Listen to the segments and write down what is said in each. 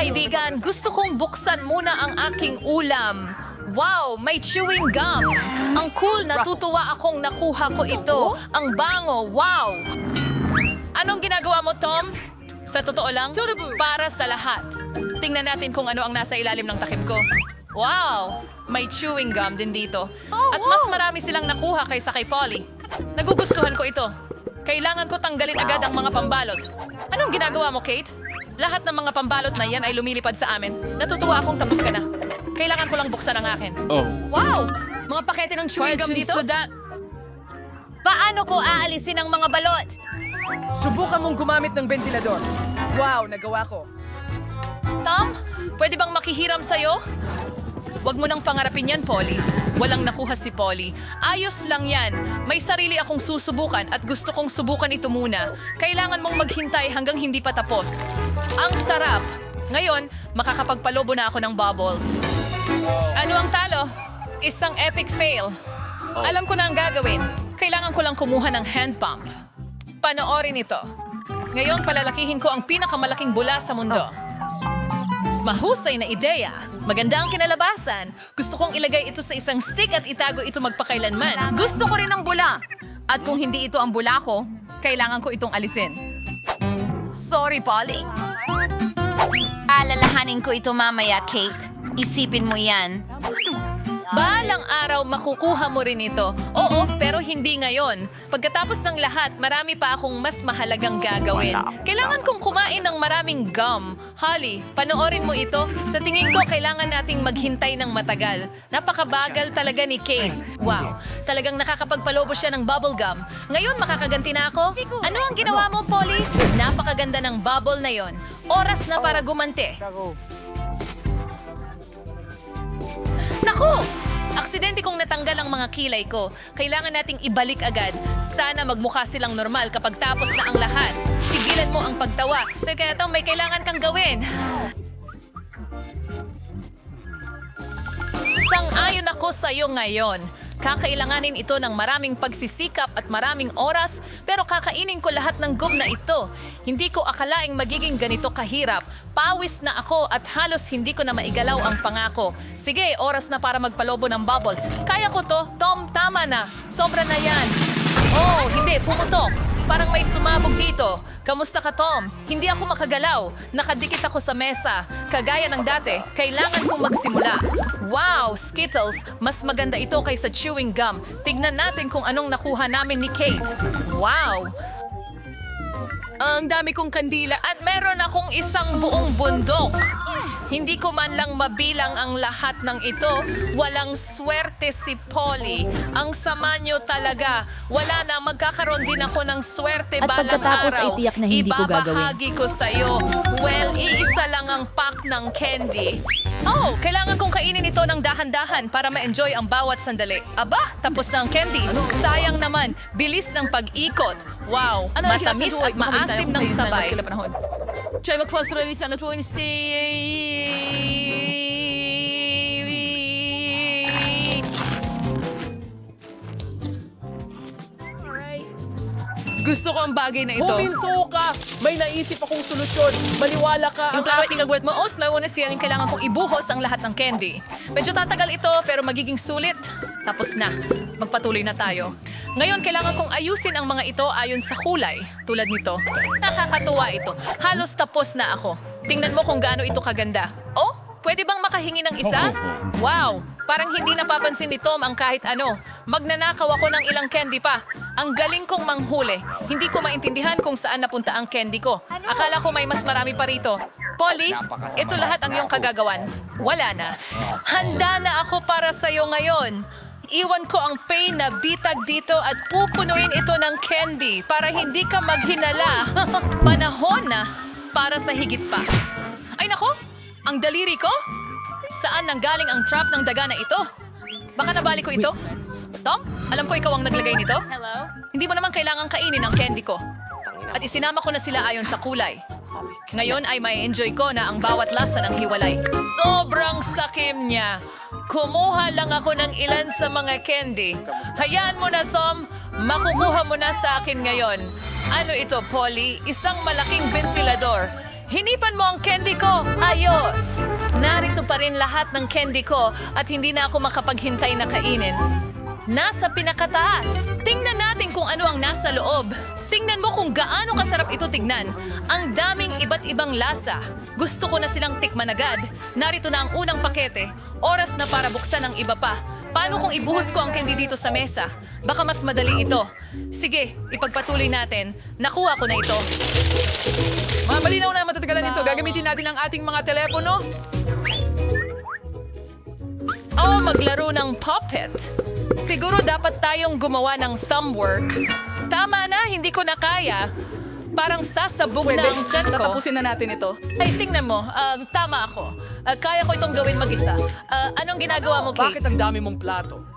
kaibigan, gusto kong buksan muna ang aking ulam. Wow, may chewing gum. Ang cool, natutuwa akong nakuha ko ito. Ang bango, wow. Anong ginagawa mo, Tom? Sa totoo lang, para sa lahat. Tingnan natin kung ano ang nasa ilalim ng takip ko. Wow! May chewing gum din dito. At mas marami silang nakuha kaysa kay Polly. Nagugustuhan ko ito. Kailangan ko tanggalin agad ang mga pambalot. Anong ginagawa mo, Kate? Lahat ng mga pambalot na yan ay lumilipad sa amin. Natutuwa akong tapos ka na. Kailangan ko lang buksan ang akin. Oh. Wow! Mga pakete ng chewing gum dito? Paano ko aalisin ang mga balot? Subukan mong gumamit ng ventilador. Wow, nagawa ko. Tom, pwede bang makihiram sa'yo? Huwag mo nang pangarapin yan, Polly. Walang nakuha si Polly. Ayos lang yan. May sarili akong susubukan at gusto kong subukan ito muna. Kailangan mong maghintay hanggang hindi pa tapos. Ang sarap! Ngayon, makakapagpalobo na ako ng bubble. Ano ang talo? Isang epic fail. Alam ko na ang gagawin. Kailangan ko lang kumuha ng hand pump. Panoorin ito. Ngayon, palalakihin ko ang pinakamalaking bula sa mundo. Mahusay na ideya. Maganda ang kinalabasan. Gusto kong ilagay ito sa isang stick at itago ito magpakailanman. Gusto ko rin ng bula. At kung hindi ito ang bula ko, kailangan ko itong alisin. Sorry, Polly. Alalahanin ko ito mamaya, Kate. Isipin mo yan. Balang araw makukuha mo rin ito. Oo, pero hindi ngayon. Pagkatapos ng lahat, marami pa akong mas mahalagang gagawin. Kailangan kong kumain ng maraming gum. Holly, panoorin mo ito. Sa tingin ko, kailangan nating maghintay ng matagal. Napakabagal talaga ni Kate. Wow, talagang nakakapagpalobo siya ng bubble gum. Ngayon, makakaganti na ako? Ano ang ginawa mo, Polly? Napakaganda ng bubble na yon. Oras na para gumanti. Naku! Aksidente kong natanggal ang mga kilay ko. Kailangan nating ibalik agad. Sana magmukha silang normal kapag tapos na ang lahat. Tigilan mo ang pagtawa. Teka ito, may kailangan kang gawin. Sang-ayon ako sa iyo ngayon. Kakailanganin ito ng maraming pagsisikap at maraming oras, pero kakainin ko lahat ng gum na ito. Hindi ko akalaing magiging ganito kahirap. Pawis na ako at halos hindi ko na maigalaw ang pangako. Sige, oras na para magpalobo ng bubble. Kaya ko to. Tom, tama na. Sobra na yan. Oh, hindi, pumutok. Parang may sumabog dito. Kamusta ka, Tom? Hindi ako makagalaw. Nakadikit ako sa mesa. Kagaya ng dati, kailangan kong magsimula. Wow, Skittles! Mas maganda ito kaysa chewing gum. Tignan natin kung anong nakuha namin ni Kate. Wow! Ang dami kong kandila at meron akong isang buong bundok. Hindi ko man lang mabilang ang lahat ng ito. Walang swerte si Polly. Ang sama niyo talaga. Wala na, magkakaroon din ako ng swerte At balang pagkatapos ay araw. tiyak na hindi ko gagawin. Ibabahagi ko sa'yo. Well, iisa lang ang pack ng candy. Oh, kailangan kong kainin ito ng dahan-dahan para ma-enjoy ang bawat sandali. Aba, tapos na ang candy. Sayang naman, bilis ng pag-ikot. Wow, Ano matamis at maasim ng sabay. Magposto na na tuwing si... Gusto ko ang bagay na ito. Huminto ka! May naisip akong solusyon. Maniwala ka. Yung klaro ikagwet mo, os, nauna siya kailangan kong ibuhos ang lahat ng candy. Medyo tatagal ito, pero magiging sulit. Tapos na. Magpatuloy na tayo. Ngayon, kailangan kong ayusin ang mga ito ayon sa kulay. Tulad nito. Nakakatuwa ito. Halos tapos na ako. Tingnan mo kung gaano ito kaganda. Oh, pwede bang makahingi ng isa? Wow! Parang hindi napapansin ni Tom ang kahit ano. Magnanakaw ako ng ilang candy pa. Ang galing kong manghuli. Hindi ko maintindihan kung saan napunta ang candy ko. Akala ko may mas marami pa rito. Polly, ito lahat ang iyong kagagawan. Wala na. Handa na ako para sa'yo ngayon. Iwan ko ang pain na bitag dito at pupunuin ito ng candy para hindi ka maghinala. Panahon na para sa higit pa. Ay nako, ang daliri ko? Saan nanggaling ang trap ng daga na ito? Baka nabali ko ito? Tom, alam ko ikaw ang naglagay nito. Hello? Hindi mo naman kailangang kainin ang candy ko. At isinama ko na sila ayon sa kulay. Ngayon ay may enjoy ko na ang bawat lasa ng hiwalay. Sobrang sakim niya. Kumuha lang ako ng ilan sa mga candy. Hayaan mo na, Tom. Makukuha mo na sa akin ngayon. Ano ito, Polly? Isang malaking ventilador. Hinipan mo ang candy ko. Ayos. Narito pa rin lahat ng candy ko at hindi na ako makapaghintay na kainin. Nasa pinakataas. Tingnan natin kung ano ang nasa loob. Tingnan mo kung gaano kasarap ito tignan. Ang daming iba't ibang lasa. Gusto ko na silang tikman agad. Narito na ang unang pakete. Oras na para buksan ang iba pa. Paano kung ibuhos ko ang candy dito sa mesa? Baka mas madali ito. Sige, ipagpatuloy natin. Nakuha ko na ito. Mga malinaw na matatagalan nito. Gagamitin natin ang ating mga telepono. Oh, maglaro ng puppet. Siguro dapat tayong gumawa ng thumb work. Tama na, hindi ko na kaya. Parang sasabog na ang tiyan ko. Tatapusin na natin ito. Ay, tingnan mo. Um, tama ako. Uh, kaya ko itong gawin mag-isa. Uh, anong ginagawa mo, Kate? Bakit ang dami mong plato?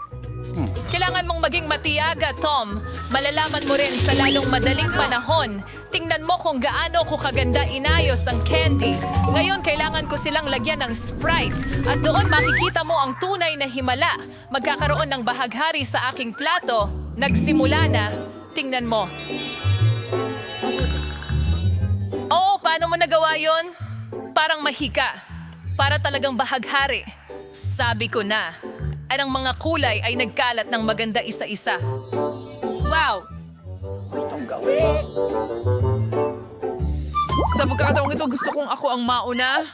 Kailangan mong maging matiyaga, Tom. Malalaman mo rin sa lalong madaling panahon. Tingnan mo kung gaano ko kaganda inayos ang candy. Ngayon, kailangan ko silang lagyan ng Sprite. At doon makikita mo ang tunay na himala. Magkakaroon ng bahaghari sa aking plato. Nagsimula na. Tingnan mo. Oo, paano mo nagawa yon? Parang mahika. Para talagang bahaghari. Sabi ko na. At ang mga kulay ay nagkalat ng maganda isa-isa. Wow! Sa pagkakataong ito, gusto kong ako ang mauna.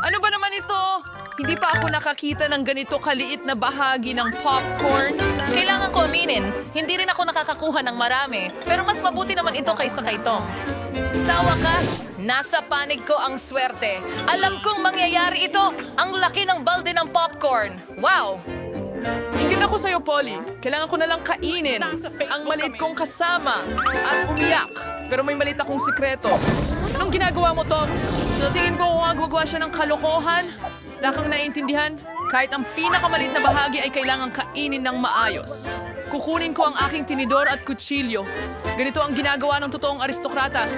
Ano ba naman ito? Hindi pa ako nakakita ng ganito kaliit na bahagi ng popcorn. Kailangan ko aminin, hindi rin ako nakakakuha ng marami. Pero mas mabuti naman ito kaysa kay Tom. Sa wakas, nasa panig ko ang swerte. Alam kong mangyayari ito. Ang laki ng balde ng popcorn. Wow! Ingit ako sa'yo, Polly. Kailangan ko na lang kainin ang maliit kong kasama at umiyak. Pero may maliit akong sikreto. Anong ginagawa mo, Tom? Sa tingin ko kung gumagawa siya ng kalokohan, wala kang naiintindihan. Kahit ang pinakamaliit na bahagi ay kailangan kainin ng maayos. Kukunin ko ang aking tinidor at kutsilyo. Ganito ang ginagawa ng totoong aristokrata.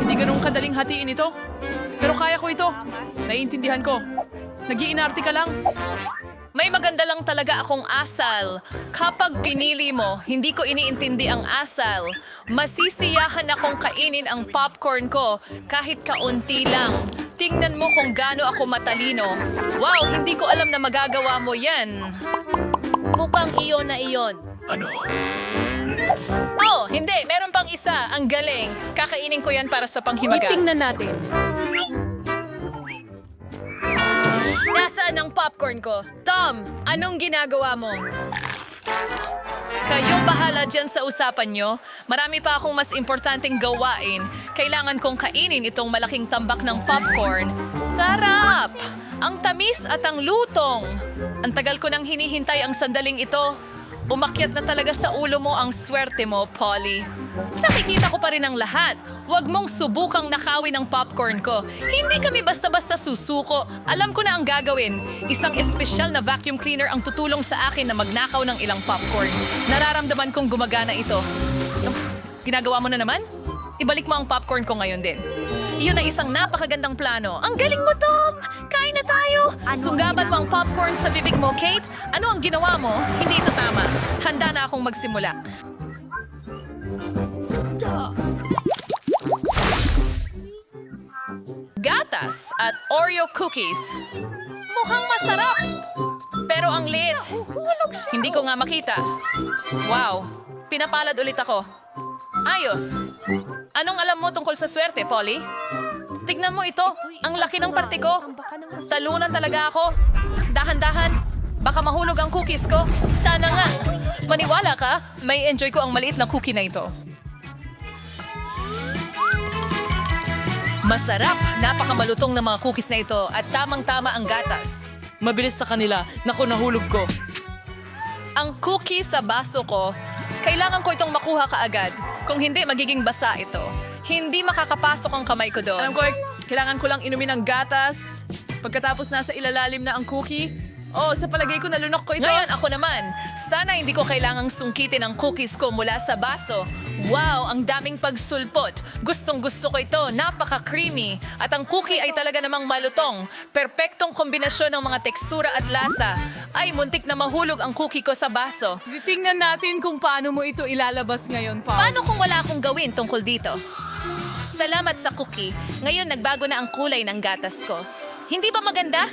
Hindi ganun kadaling hatiin ito. Pero kaya ko ito. Naiintindihan ko. Nagiinarte ka lang. May maganda lang talaga akong asal. Kapag pinili mo, hindi ko iniintindi ang asal. Masisiyahan akong kainin ang popcorn ko kahit kaunti lang. Tingnan mo kung gaano ako matalino. Wow, hindi ko alam na magagawa mo yan. Mukhang iyon na iyon. Ano? Oh, hindi. Meron pang isa. Ang galing. Kakainin ko yan para sa panghimagas. Itingnan natin. Nasaan ang popcorn ko? Tom, anong ginagawa mo? Kayong bahala dyan sa usapan nyo. Marami pa akong mas importanteng gawain. Kailangan kong kainin itong malaking tambak ng popcorn. Sarap! Ang tamis at ang lutong. Ang tagal ko nang hinihintay ang sandaling ito. Umakyat na talaga sa ulo mo ang swerte mo, Polly. Nakikita ko pa rin ang lahat. Huwag mong subukang nakawin ang popcorn ko. Hindi kami basta-basta susuko. Alam ko na ang gagawin. Isang espesyal na vacuum cleaner ang tutulong sa akin na magnakaw ng ilang popcorn. Nararamdaman kong gumagana ito. Ginagawa mo na naman? Ibalik mo ang popcorn ko ngayon din. Iyon ay isang napakagandang plano. Ang galing mo, Tom! Kain na tayo! Sunggaban mo ang popcorn sa bibig mo, Kate. Ano ang ginawa mo? Hindi ito tama. Handa na akong magsimula. Gatas at Oreo cookies. Mukhang masarap. Pero ang lit. Hindi ko nga makita. Wow, pinapalad ulit ako. Ayos. Anong alam mo tungkol sa swerte, Polly? Tignan mo ito. Ang laki ng parte ko. Talunan talaga ako. Dahan-dahan. Baka mahulog ang cookies ko. Sana nga. Maniwala ka, may enjoy ko ang maliit na cookie na ito. Masarap. Napakamalutong ng mga cookies na ito at tamang-tama ang gatas. Mabilis sa kanila. Naku, nahulog ko. Ang cookie sa baso ko, kailangan ko itong makuha kaagad. Kung hindi, magiging basa ito. Hindi makakapasok ang kamay ko doon. Alam ko, eh, kailangan ko lang inumin ng gatas. Pagkatapos nasa ilalalim na ang cookie. Oh, sa palagay ko nalunok ko ito. Ngayon, ako naman. Sana hindi ko kailangang sungkitin ang cookies ko mula sa baso. Wow, ang daming pagsulpot. Gustong gusto ko ito. Napaka-creamy. At ang cookie ay talaga namang malutong. Perpektong kombinasyon ng mga tekstura at lasa. Ay, muntik na mahulog ang cookie ko sa baso. Tingnan natin kung paano mo ito ilalabas ngayon, Paul. Paano kung wala akong gawin tungkol dito? Salamat sa cookie. Ngayon nagbago na ang kulay ng gatas ko. Hindi ba maganda?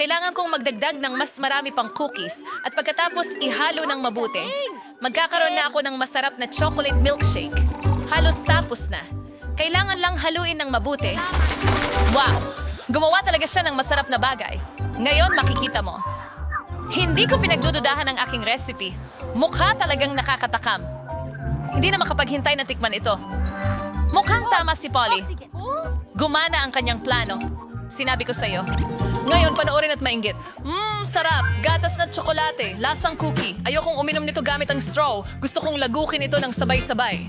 Kailangan kong magdagdag ng mas marami pang cookies at pagkatapos ihalo ng mabuti. Magkakaroon na ako ng masarap na chocolate milkshake. Halos tapos na. Kailangan lang haluin ng mabuti. Wow! Gumawa talaga siya ng masarap na bagay. Ngayon makikita mo. Hindi ko pinagdududahan ang aking recipe. Mukha talagang nakakatakam. Hindi na makapaghintay na tikman ito. Mukhang tama si Polly. Gumana ang kanyang plano. Sinabi ko sa'yo. Ngayon, panoorin at mainggit. Mmm, sarap. Gatas na tsokolate. Lasang cookie. Ayokong uminom nito gamit ang straw. Gusto kong lagukin ito ng sabay-sabay.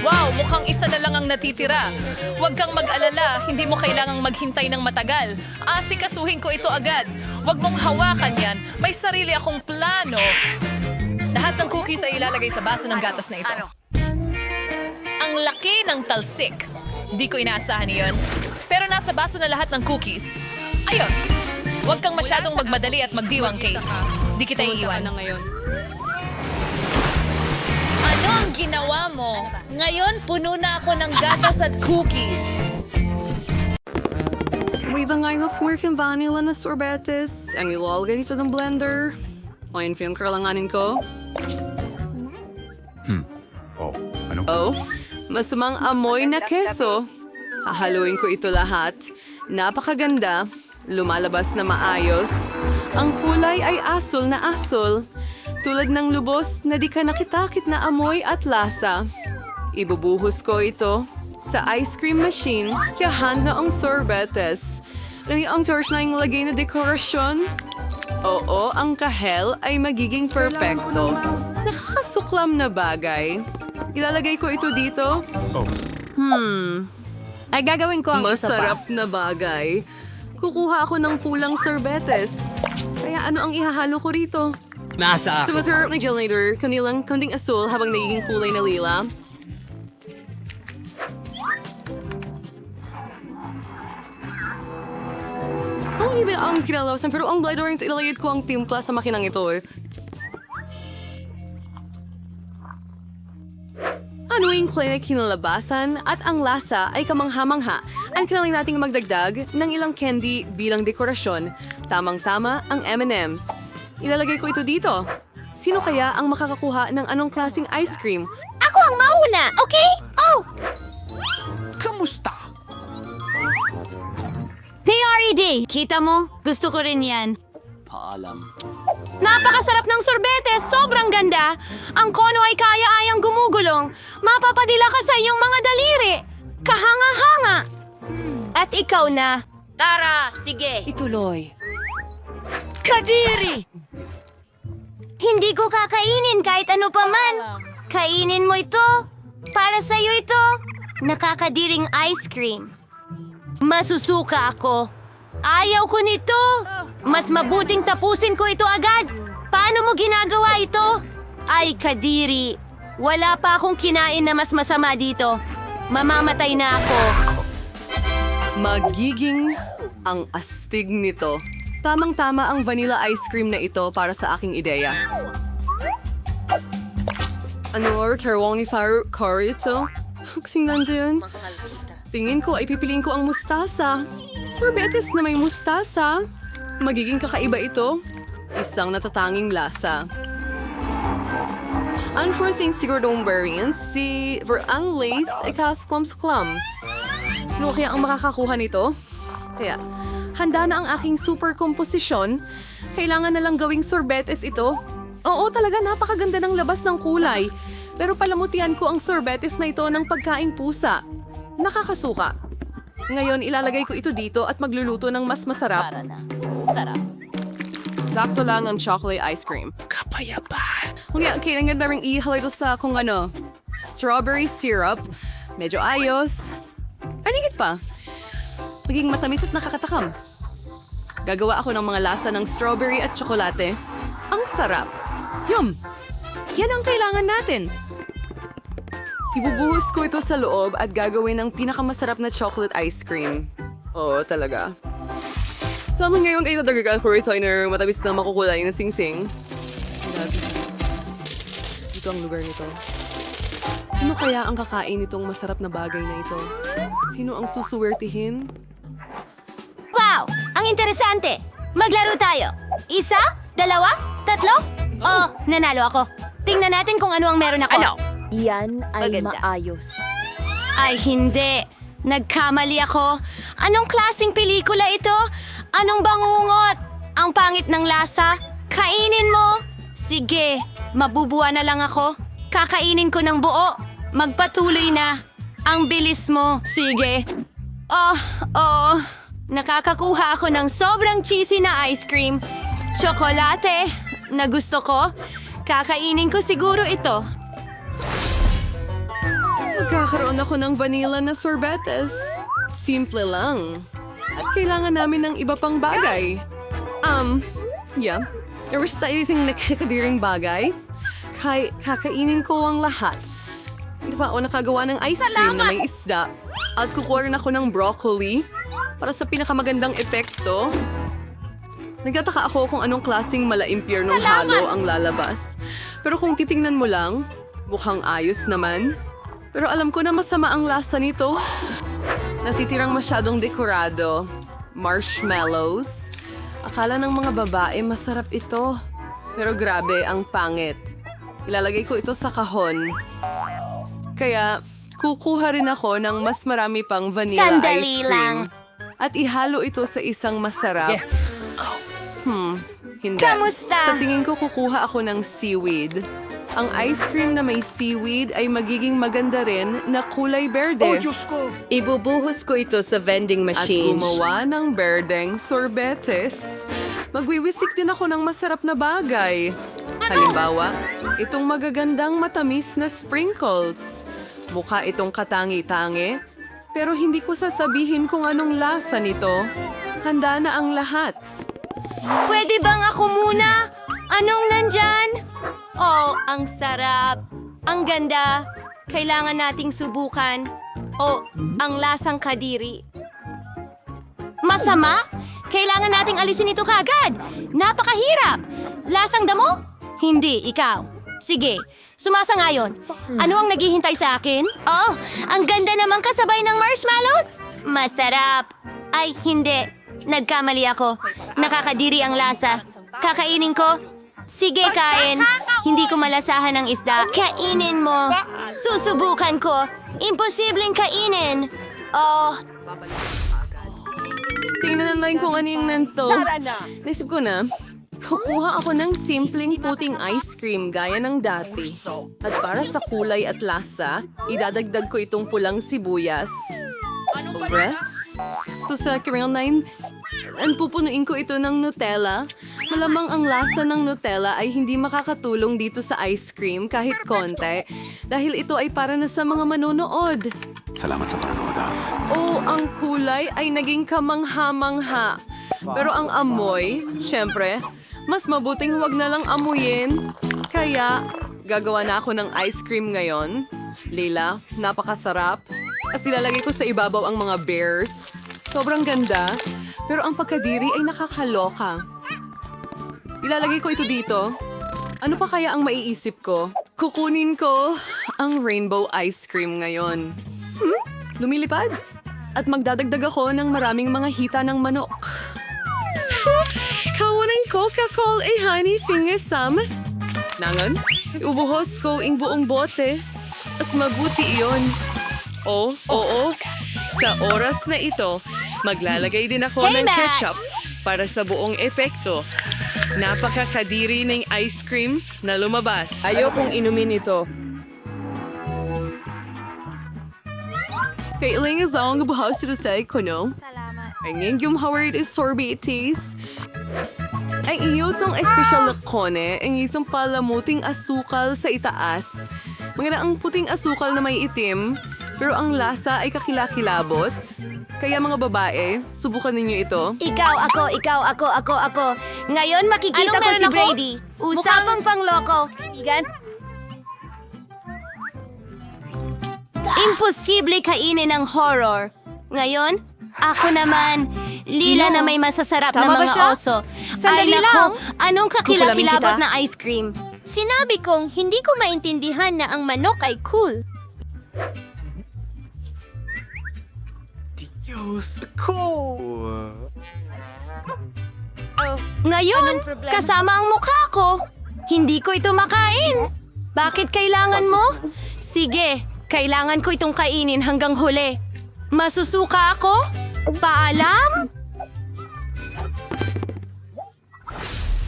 Wow, mukhang isa na lang ang natitira. Huwag kang mag-alala, hindi mo kailangang maghintay ng matagal. Asikasuhin ko ito agad. Huwag mong hawakan yan. May sarili akong plano. Lahat ng cookies ay ilalagay sa baso ng gatas na ito. Ang laki ng talsik. Di ko inaasahan iyon. Pero nasa baso na lahat ng cookies. Ayos! Huwag kang masyadong magmadali at magdiwang, Kate. Di kita iiwan. na ngayon. Ano ang ginawa mo? Ngayon, puno na ako ng gatas at cookies. Wave ang ngayon of American vanilla na sorbetes and ilalagay ito ng blender. Pa yung kalanganin ko. Oh, ano? Oh, masamang amoy na keso. Hahaluin ko ito lahat. Napakaganda. Lumalabas na maayos. Ang kulay ay asul na asul. Tulad ng lubos na di ka nakitakit na amoy at lasa. Ibubuhos ko ito sa ice cream machine kaya handa ang sorbetes. Lagi ang George na yung lagay na dekorasyon. Oo, ang kahel ay magiging perpekto. Nakakasuklam na bagay. Ilalagay ko ito dito. Oh, Ay gagawin ko ang isa pa. Masarap na bagay. Kukuha ako ng pulang sorbetes. Kaya ano ang ihahalo ko rito? Nasa Sa masarap na gelator, kanilang kanding asul habang nagiging kulay na lila. Ang iba ang kinalawasan, pero ang glider ito ilalagay ko ang timpla sa makinang ito eh. Yung clinic kinalabasan at ang lasa ay kamangha-mangha. Ang kailangan nating magdagdag ng ilang candy bilang dekorasyon. Tamang-tama ang M&M's. Ilalagay ko ito dito. Sino kaya ang makakakuha ng anong klaseng ice cream? Ako ang mauna, okay? Oh! Kamusta? PRED! Kita mo? Gusto ko rin yan. Paalam. Napakasarap ng sorbete! Sobrang ganda! Ang kono ay kaya-ayang gumugulong. Mapapadila ka sa iyong mga daliri. Kahanga-hanga! At ikaw na. Tara, sige. Ituloy. Kadiri! Hindi ko kakainin kahit ano pa man. Kainin mo ito. Para sa'yo ito. Nakakadiring ice cream. Masusuka ako. Ayaw ko nito. Mas mabuting tapusin ko ito agad. Paano mo ginagawa ito? Ay, Kadiri. Wala pa akong kinain na mas masama dito. Mamamatay na ako. Magiging ang astig nito. Tamang-tama ang vanilla ice cream na ito para sa aking ideya. Ano, Carwong ni Faro Curry ito? Kasing nandun. Tingin ko ay pipiliin ko ang mustasa. Sorbetes na may mustasa. Magiging kakaiba ito. Isang natatanging lasa. Unforeseen siguradong variants, si Verang Lace ay kasklams klam. Ano kaya ang makakakuha nito? Kaya, handa na ang aking super komposisyon. Kailangan na lang gawing sorbetes ito. Oo, talaga napakaganda ng labas ng kulay. Pero palamutian ko ang sorbetes na ito ng pagkaing pusa. Nakakasuka. Ngayon, ilalagay ko ito dito at magluluto ng mas masarap. Sakto lang ang chocolate ice cream. Kapayapa. Kaya kailangan na rin ihalo ito sa kung ano, strawberry syrup. Medyo ayos. Anigit pa. Maging matamis at nakakatakam. Gagawa ako ng mga lasa ng strawberry at tsokolate. Ang sarap. Yum! Yan ang kailangan natin. Ibubuhos ko ito sa loob at gagawin ng pinakamasarap na chocolate ice cream. Oo, talaga. Sa amin ngayon kayo talaga for designer, matamis na makukulay na singsing. Grabe. Dito ang lugar nito. Sino kaya ang kakain nitong masarap na bagay na ito? Sino ang susuwertihin? Wow! Ang interesante! Maglaro tayo! Isa? Dalawa? Tatlo? Oh, nanalo ako. Tingnan natin kung ano ang meron ako. Ano? Yan ay maayos. Ay, hindi. Nagkamali ako. Anong klasing pelikula ito? Anong bangungot? Ang pangit ng lasa? Kainin mo! Sige, mabubuwa na lang ako. Kakainin ko ng buo. Magpatuloy na. Ang bilis mo. Sige. Oh, oh. Nakakakuha ako ng sobrang cheesy na ice cream. Tsokolate na gusto ko. Kakainin ko siguro ito. Magkakaroon ako ng vanilla na sorbetes. Simple lang. At kailangan namin ng iba pang bagay. Um, yeah. Resizing na kakadiring bagay. Kay kakainin ko ang lahat. Hindi pa ako nakagawa ng ice cream na may isda. At kukuha rin ako ng broccoli para sa pinakamagandang epekto. Nagtataka ako kung anong klaseng malaimpyernong halo ang lalabas. Pero kung titingnan mo lang, mukhang ayos naman. Pero alam ko na masama ang lasa nito. Natitirang masyadong dekorado. Marshmallows. Akala ng mga babae masarap ito. Pero grabe, ang pangit. Ilalagay ko ito sa kahon. Kaya, kukuha rin ako ng mas marami pang vanilla Sandali ice cream. lang. At ihalo ito sa isang masarap. Hmm, hindi. Kamusta? Sa tingin ko kukuha ako ng seaweed. Ang ice cream na may seaweed ay magiging maganda rin na kulay berde. Oh, Diyos ko! Ibubuhos ko ito sa vending At machine. gumawa ng berdeng sorbetes. Magwiwisik din ako ng masarap na bagay. Halimbawa, itong magagandang matamis na sprinkles. Mukha itong katangi-tangi, pero hindi ko sasabihin kung anong lasa nito. Handa na ang lahat. Pwede bang ako muna? Anong nandyan? Oh, ang sarap. Ang ganda. Kailangan nating subukan. Oh, ang lasang kadiri. Masama? Kailangan nating alisin ito kagad. Napakahirap. Lasang damo? Hindi, ikaw. Sige, sumasangayon. Ano ang naghihintay sa akin? Oh, ang ganda naman kasabay ng marshmallows. Masarap. Ay, hindi. Nagkamali ako. Nakakadiri ang lasa. Kakainin ko. Sige, kain. Hindi ko malasahan ng isda. Kainin mo. Susubukan ko. Imposibleng kainin. Oh, Tingnan na lang kung ano yung nanto. Naisip ko na, kukuha ako ng simpleng puting ice cream gaya ng dati. At para sa kulay at lasa, idadagdag ko itong pulang sibuyas. Bre? Gusto sa Caramel 9, ang pupunuin ko ito ng Nutella. Malamang ang lasa ng Nutella ay hindi makakatulong dito sa ice cream kahit konti dahil ito ay para na sa mga manonood. Salamat sa panonood, Alf. Oh, ang kulay ay naging kamangha-mangha. Pero ang amoy, syempre, mas mabuting huwag na lang amuyin. Kaya, gagawa na ako ng ice cream ngayon. Leila, napakasarap. As ilalagay ko sa ibabaw ang mga bears. Sobrang ganda. Pero ang pagkadiri ay nakakaloka. Ilalagay ko ito dito. Ano pa kaya ang maiisip ko? Kukunin ko ang rainbow ice cream ngayon. Hmm? Lumilipad. At magdadagdag ako ng maraming mga hita ng manok. Kawa ng Coca-Cola ay honey fingesam. Nangan, ubuhos ko ing buong bote. As mabuti iyon. Oh, oo. Sa oras na ito, maglalagay din ako Hey, ng Matt! ketchup para sa buong epekto. Napakakadiri ng ice cream na lumabas. Ayokong inumin ito. Kailangan sa akong buhaw sila sa ikono. Salamat. Ang iyong haward is sorbetes. Ang iyosong espesyal na kone, ang isang palamuting asukal sa itaas. Mga ang puting asukal na may itim, pero ang lasa ay kakilakilabot. Kaya mga babae, subukan ninyo ito. ikaw, ako, ikaw, ako, ako, ako. Ngayon makikita Anong ko si ako? Brady. Usapang pangloko. Igan? Imposible kainin ng horror. Ngayon, ako naman, lila na may masasarap Tama na ba mga siya? oso. Sandali Ay, lang. nako, Anong Kukulamin kakilakilabot kita. na ice cream? Sinabi kong hindi ko maintindihan na ang manok ay cool. Diyos ko! Ngayon, kasama ang mukha ko. Hindi ko ito makain. Bakit kailangan mo? Sige, kailangan ko itong kainin hanggang huli. Masusuka ako? Paalam?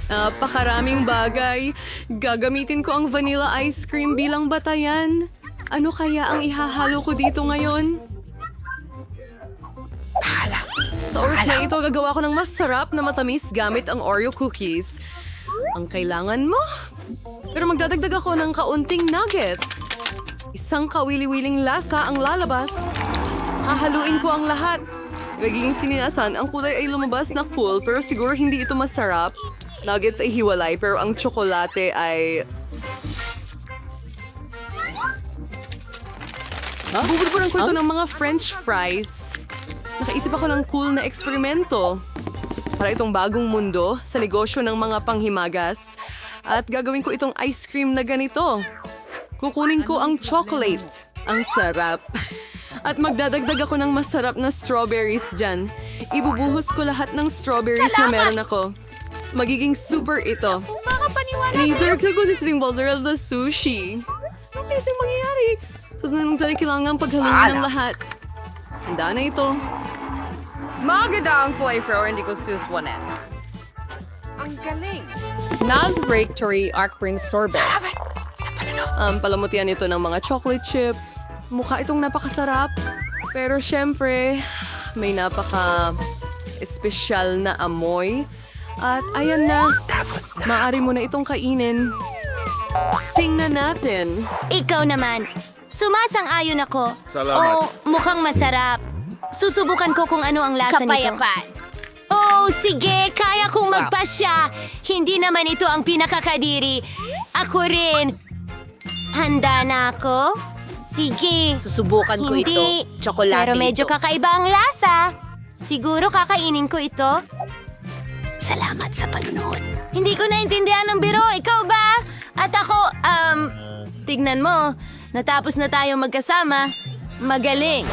Napakaraming bagay. Gagamitin ko ang vanilla ice cream bilang batayan. Ano kaya ang ihahalo ko dito ngayon? Sa oras na ito, gagawa ko ng masarap na matamis gamit ang Oreo cookies. Ang kailangan mo? Pero magdadagdag ako ng kaunting nuggets. Isang kawili-wiling lasa ang lalabas. Hahaluin ko ang lahat. Magiging sininasan, ang kulay ay lumabas na cool pero siguro hindi ito masarap. Nuggets ay hiwalay pero ang tsokolate ay... Bubulburan ko ito ng mga french fries. Nakaisip ako ng cool na eksperimento. Para itong bagong mundo sa negosyo ng mga panghimagas. At gagawin ko itong ice cream na ganito. Kukunin ko ang chocolate. Ang sarap. At magdadagdag ako ng masarap na strawberries dyan. Ibubuhos ko lahat ng strawberries na meron ako. Magiging super ito. Inidirect ko si Sling Boulder sa sushi. Ano kasi mangyayari? Sa sunod tayo kailangan paghaluin ng lahat. Handa na ito. Maganda ang flavor, hindi ko suswanan. Nas Victory Arc Prince Sorbets. Um, palamutian ito ng mga chocolate chip. Mukha itong napakasarap. Pero syempre, may napaka espesyal na amoy. At ayan na, maaari mo na itong kainin. Sting na natin. Ikaw naman. Sumasang-ayon ako. Salamat. Oh, mukhang masarap. Susubukan ko kung ano ang lasa Kapayapaan. nito. Oh, sige, kaya kong magpasya. Hindi naman ito ang pinakakadiri. Ako rin. Handa na ako? Sige. Susubukan ko Hindi. ito. Tsokolate Pero medyo ito. kakaiba ang lasa. Siguro kakainin ko ito. Salamat sa panunood. Hindi ko naintindihan ng biro. Ikaw ba? At ako, um, tignan mo. Natapos na tayo magkasama. Magaling.